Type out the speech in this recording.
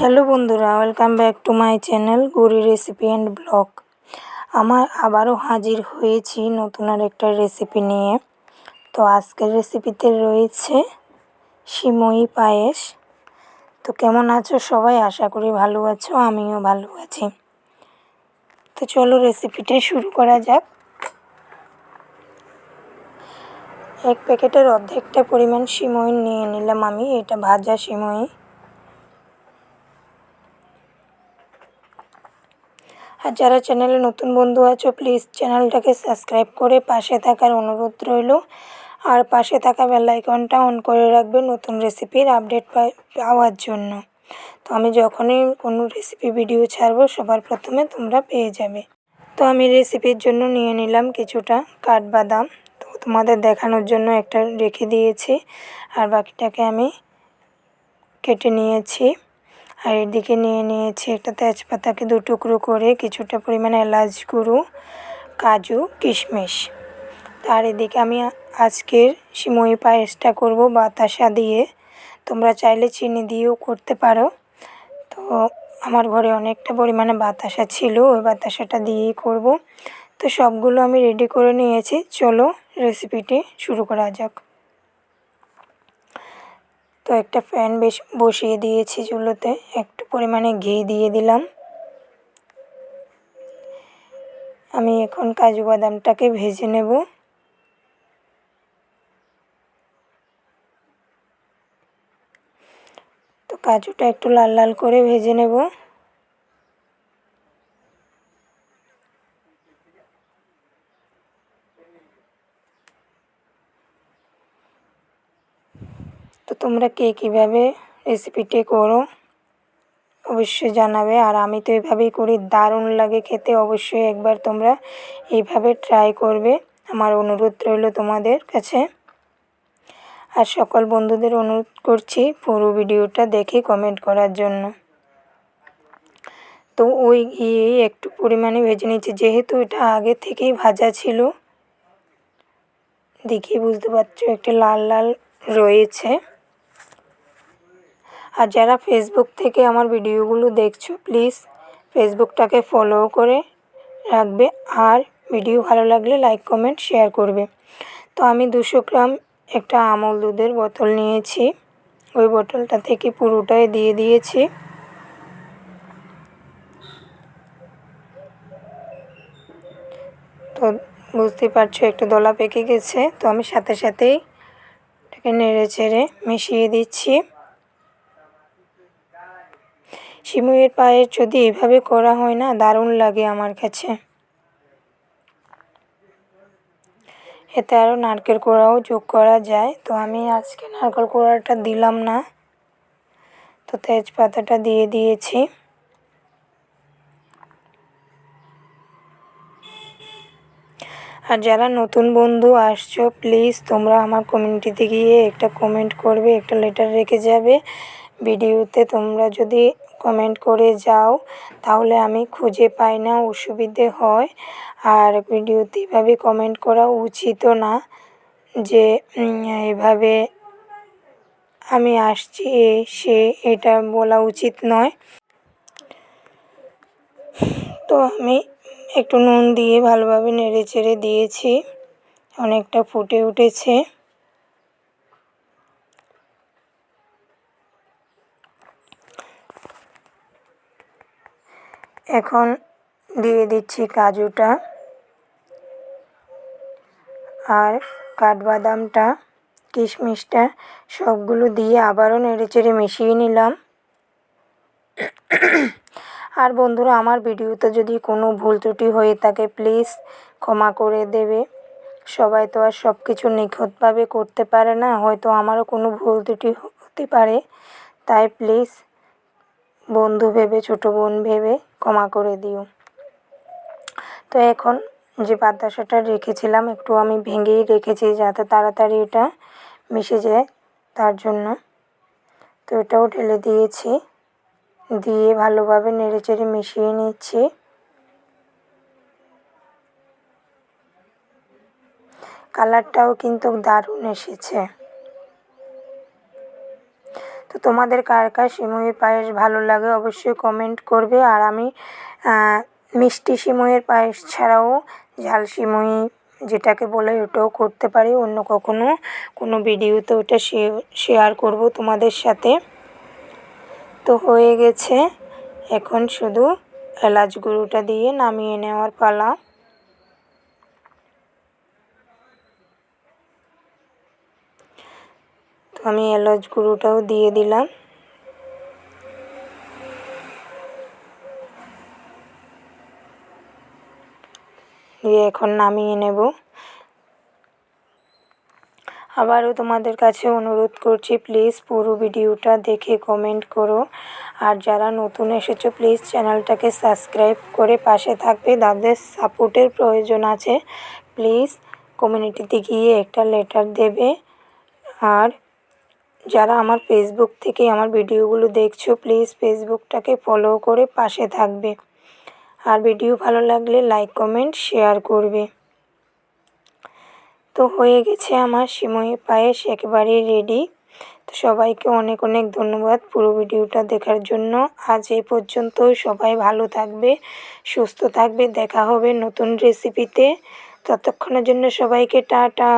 Hello বন্ধুরা, welcome back to my channel Gauri recipe and blog. আমার আবারও হাজির হয়েছি নতুন আর একটা রেসিপি নিয়ে। তো আজকের রেসিপিতে রয়েছে সিমই পায়েস। তো কেমন আছো সবাই? আশা করি ভালো আছো, আমিও ভালো আছি। তো চলো রেসিপিটা শুরু করা যাক। এক প্যাকেটের অর্ধেকটা পরিমাণ সিমই নিয়ে নিলাম আমি, এটা ভাজা সিমই। আর যারা চ্যানেলে নতুন বন্ধু আছো প্লিজ চ্যানেলটাকে সাবস্ক্রাইব করে পাশে থাকার অনুরোধ রইল। আর পাশে থাকা বেলাইকনটা অন করে রাখবে নতুন রেসিপির আপডেট পাওয়ার জন্য। তো আমি যখনই কোনো রেসিপি ভিডিও ছাড়বো, সবার প্রথমে তোমরা পেয়ে যাবে। তো আমি রেসিপির জন্য নিয়ে নিলাম কিছুটা কাঠবাদাম। তো তোমাদের দেখানোর জন্য একটা রেখে দিয়েছি। আর বাকিটাকে আমি কেটে নিয়েছি। আর এদিকে নিয়ে নিয়েছি একটা তেজপাতাকে দু টুকরো করে কিছুটা পরিমাণে এলাচ গুঁড়ো, কাজু, কিশমিশ। আর এদিকে আমি আজকের সিমই পায়েসটা করব বাতাসা দিয়ে। তোমরা চাইলে চিনি দিয়েও করতে পারো। তো আমার ঘরে অনেকটা পরিমাণে বাতাসা ছিল, ওই বাতাসাটা দিয়েই করব। তো সবগুলো আমি রেডি করে নিয়েছি। চলো রেসিপিটি শুরু করা যাক। তো একটা ফ্যান বেশ বসিয়ে দিয়েছি চুলোতে। একটু পরিমাণে ঘি দিয়ে দিলাম। আমি এখন কাজু বাদামটাকে ভেজে নেব। তো কাজুটা একটু লাল লাল করে ভেজে নেব। তোমরা কে কীভাবে রেসিপিটি করো, অবশ্যই জানাবে। আর আমি তো এইভাবেই করি, দারুণ লাগে খেতে, অবশ্যই একবার তোমরা এইভাবে ট্রাই করবে। আমার অনুরোধ রইল তোমাদের কাছে। আর সকল বন্ধুদের অনুরোধ করছি পুরো ভিডিওটা দেখে কমেন্ট করার জন্য। তো ওই ঘিয়ে একটু পরিমাণে ভেজে নিচ্ছি যেহেতু এটা আগে থেকেই ভাজা ছিল। দেখি বুঝতে পারছ, একটা লাল লাল রয়েছে। আর যারা ফেসবুক থেকে আমার ভিডিওগুলো দেখছ প্লিজ ফেসবুকটাকে ফলো করে রাখবে আর ভিডিও ভালো লাগলে লাইক কমেন্ট শেয়ার করবে। তো আমি দুশো গ্রাম একটা আমল দুধের বোতল নিয়েছি। ওই বোতলটা থেকে পুরোটাই দিয়ে দিয়েছি। তো বুঝতে পারছ একটু দলা পেকে গেছে। তো আমি সাথে সাথেই এটাকে নেড়ে চেড়ে মিশিয়ে দিচ্ছি। শিমুয়ের পায়েস যদি এভাবে করা হয় না, দারুণ লাগে আমার কাছে। এতে আরও নারকেল কোড়াও যোগ করা যায়। তো আমি আজকে নারকেল কোড়াটা দিলাম না। তো তেজপাতাটা দিয়ে দিয়েছি। আর যারা নতুন বন্ধু আসছো, প্লিজ তোমরা আমার কমিউনিটিতে গিয়ে একটা কমেন্ট করবে, একটা লেটার রেখে যাবে। ভিডিওতে তোমরা যদি কমেন্ট করে যাও, তাহলে আমি খুঁজে পাই না অসুবিধে হয়। আর ভিডিওতে এভাবে কমেন্ট করা উচিতও না যে এভাবে আমি আসছি, সে এটা বলা উচিত নয়। তো আমি একটু নুন দিয়ে ভালোভাবে নেড়ে চেড়ে দিয়েছি, অনেকটা ফুটে উঠেছে। এখন দিয়ে দিচ্ছি কাজুটা আর কাঠবাদামটা, কিশমিশটা সবগুলো দিয়ে আবারও নেড়েচেড়ে মিশিয়ে নিলাম। আর বন্ধুরা, আমার ভিডিওতে যদি কোনো ভুল ত্রুটি হয়ে থাকে, প্লিজ ক্ষমা করে দেবে। সবাই তো আর সব কিছু নিখুঁতভাবে করতে পারে না, হয়তো আমারও কোনো ভুল ত্রুটি হতে পারে। তাই প্লিজ বন্ধু ভেবে, ছোটো বোন ভেবে ক্ষমা করে দিও। তো এখন যে বাতাসাটা রেখেছিলাম, একটু আমি ভেঙেই রেখেছি যাতে তাড়াতাড়ি এটা মিশে যায় তার জন্য। তো এটাও ঢেলে দিয়েছি। দিয়ে ভালোভাবে নেড়েচেড়ে মিশিয়ে নিচ্ছি। কালারটাও কিন্তু দারুণ এসেছে। তো তোমাদের কার কার সিমুই পায়েস ভালো লাগে অবশ্যই কমেন্ট করবে। আর আমি মিষ্টি সিমুইয়ের পায়েস ছাড়াও ঝাল সিমুই যেটাকে বলে ওটাও করতে পারি। অন্য কখনো কোনো ভিডিওতে ওটা শেয়ার করব তোমাদের সাথে। তো হয়ে গেছে। এখন শুধু এলাচ গুঁড়োটা দিয়ে নামিয়ে নেওয়ার পালা তো আমি এলাচ গুঁড়োটাও দিয়ে দিলাম। দিয়ে এখন নামিয়ে নেব। আবারও তোমাদের কাছে অনুরোধ করছি প্লিজ পুরো ভিডিওটা দেখে কমেন্ট করো। আর যারা নতুন এসেছ প্লিজ চ্যানেলটাকে সাবস্ক্রাইব করে পাশে থাকবে। তাদের সাপোর্টের প্রয়োজন আছে। প্লিজ কমিউনিটিতে গিয়ে একটা লেটার দেবে। আর যারা আমার ফেসবুক থেকে আমার ভিডিওগুলো দেখছ প্লিজ ফেসবুকটাকে ফলো করে পাশে থাকবে। আর ভিডিও ভালো লাগলে লাইক কমেন্ট শেয়ার করবে। তো হয়ে গেছে আমার সিমই পায়েস একেবারেই রেডি তো সবাইকে অনেক অনেক ধন্যবাদ পুরো ভিডিওটা দেখার জন্য। আজ এই পর্যন্ত সবাই ভালো থাকবে, সুস্থ থাকবে। দেখা হবে নতুন রেসিপিতে ততক্ষণের জন্য সবাইকে টাটা।